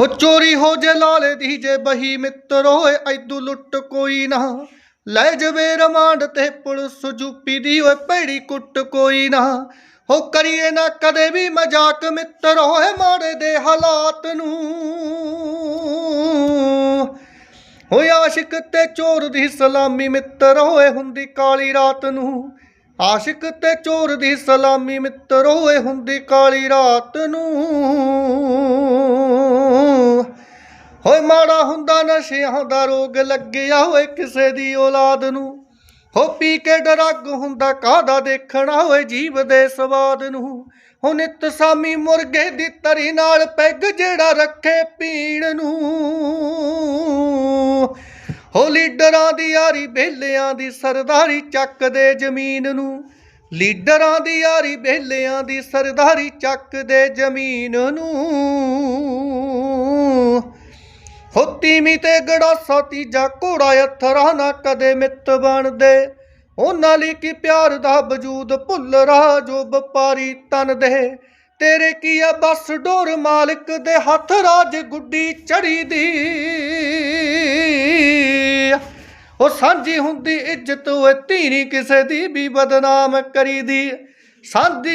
ਹੋ ਚੋਰੀ ਹੋ ਜੇ ਲਾਲੇ ਦੀ ਜੇ ਬਹੀ ਮਿੱਤਰ ਓਏ, ਐਦੂ ਲੁੱਟ ਕੋਈ ਨਾ। ਲੈ ਜਵੇ ਰਮਾਂਡ ਤੇ ਪੁਲਿਸ ਜੂਪੀ ਦੀ ਓਏ, ਭੈੜੀ ਕੁੱਟ ਕੋਈ ਨਾ। ਹੋ ਕਰੀਏ ਨਾ ਕਦੇ ਵੀ ਮਜ਼ਾਕ ਮਿੱਤਰ ਓਏ, ਮਾੜੇ ਦੇ ਹਾਲਾਤ ਨੂੰ। ਹੋਏ ਆਸ਼ਿਕ ਤੇ ਚੋਰ ਦੀ ਸਲਾਮੀ ਮਿੱਤਰ ਹੋਏ ਹੁੰਦੀ ਕਾਲੀ ਰਾਤ ਨੂੰ। ਆਸ਼ਿਕ ਤੇ ਚੋਰ ਦੀ ਸਲਾਮੀ ਮਿੱਤਰ ਹੋਏ ਹੁੰਦੀ ਕਾਲੀ ਰਾਤ ਨੂੰ। ਹੋਏ ਮਾੜਾ ਹੁੰਦਾ ਨਸ਼ਿਆਂ ਦਾ ਰੋਗ ਲੱਗਿਆ ਹੋਏ ਕਿਸੇ ਦੀ ਔਲਾਦ ਨੂੰ। ਹੋ ਪੀ ਕੇ ਡਰੱਗ ਹੁੰਦਾ ਕਾਦਾ ਦੇਖਣਾ ਹੋਏ ਜੀਵ ਦੇ ਸਵਾਦ ਨੂੰ। ਹੋ ਨਿਤ ਸਾਮੀ ਮੁਰਗੇ ਦੀ ਤਰੀ ਨਾਲ ਪੈਗ ਜਿਹੜਾ ਰੱਖੇ ਪੀਣ ਨੂੰ। ਹੋ ਲੀਡਰਾਂ ਦੀ ਯਾਰੀ ਬੇਲਿਆਂ ਦੀ ਸਰਦਾਰੀ ਚੱਕ ਦੇ ਜ਼ਮੀਨ ਨੂੰ। ਲੀਡਰਾਂ ਦੀ ਯਾਰੀ ਬੇਲਿਆਂ ਦੀ ਸਰਦਾਰੀ ਚੱਕਦੇ ਜ਼ਮੀਨ ਨੂੰ। ਹੋ ਤੀਵੀਂ ਤੇ ਗੜਾਸਾ ਤੀਜਾ ਘੋੜਾ ਅਥਰਾ ਨਾ ਕਦੇ ਮਿੱਤ ਬਣਦੇ। ਉਹਨਾਂ ਲਈ ਕੀ ਪਿਆਰ ਦਾ ਵਜੂਦ, ਭੁੱਲ ਰਹਾ ਜੋ ਵਪਾਰੀ ਤਨ ਦੇ। ਤੇਰੇ ਕੀ ਆ ਬਸ ਡੋਰ ਮਾਲਕ ਦੇ ਹੱਥ, ਰਾਜ ਗੁੱਡੀ ਚੜੀ ਦੀ ਉਹ ਸਾਂਝੀ ਹੁੰਦੀ ਇੱਜ਼ਤ, ਓਏ ਧੀਰੀ ਕਿਸੇ ਦੀ ਵੀ ਬਦਨਾਮ ਕਰੀਦੀ। ਸਾਂਝੀ